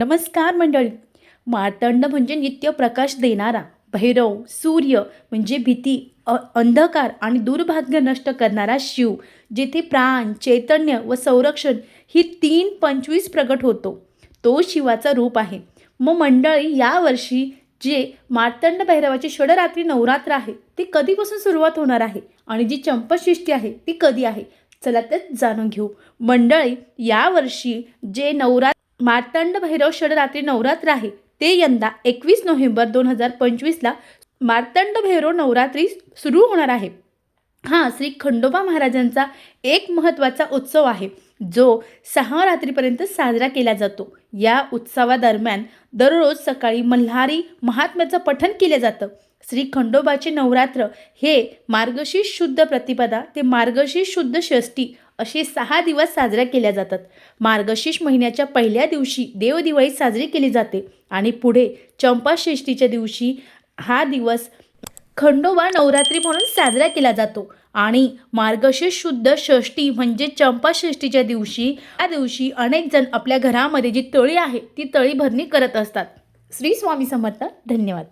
नमस्कार मंडळी. मार्तंड म्हणजे नित्य प्रकाश देणारा भैरव सूर्य म्हणजे भीती अ अंधकार आणि दुर्भाग्य नष्ट करणारा शिव जेथे प्राण चैतन्य व संरक्षण ही तीन पंचवीस प्रगट होतो. तो शिवाचा रूप आहे. मग मंडळी यावर्षी जे मार्तंड भैरवाचे षडरात्री नवरात्र आहे ते कधीपासून सुरुवात होणार आहे आणि जी चंपशिष्टी आहे ती कधी आहे? चला तर जाणून घेऊ. मंडळी यावर्षी जे नवरात्र मार्तंड भैरव षडरात्री नवरात्र आहे. ते यंदा एकवीस नोव्हेंबर दोन हजार पंचवीसला मार्तंड भैरव नवरात्री सुरू होणार आहे. हा श्री खंडोबा महाराजांचा एक महत्त्वाचा उत्सव आहे जो सहा रात्रीपर्यंत साजरा केला जातो. या उत्सवादरम्यान दररोज सकाळी मल्हारी महात्म्याचं पठण केलं जातं. श्री खंडोबाचे नवरात्र हे मार्गशीर्ष शुद्ध प्रतिपदा ते मार्गशीर्ष शुद्ध षष्ठी असे सहा दिवस साजऱ्या केल्या जातात. मार्गशीर्ष महिन्याच्या पहिल्या दिवशी देवदिवाळी साजरी केली जाते आणि पुढे चंपाषष्ठीच्या दिवशी हा दिवस खंडोबा नवरात्री म्हणून साजरा केला जातो. आणि मार्गशीर्ष शुद्ध षष्ठी म्हणजे चंपाषष्ठीच्या दिवशी त्या दिवशी अनेक जण आपल्या घरामध्ये जी तळी आहे ती तळी भरणी करत असतात. श्री स्वामी समर्थ धन्यवाद.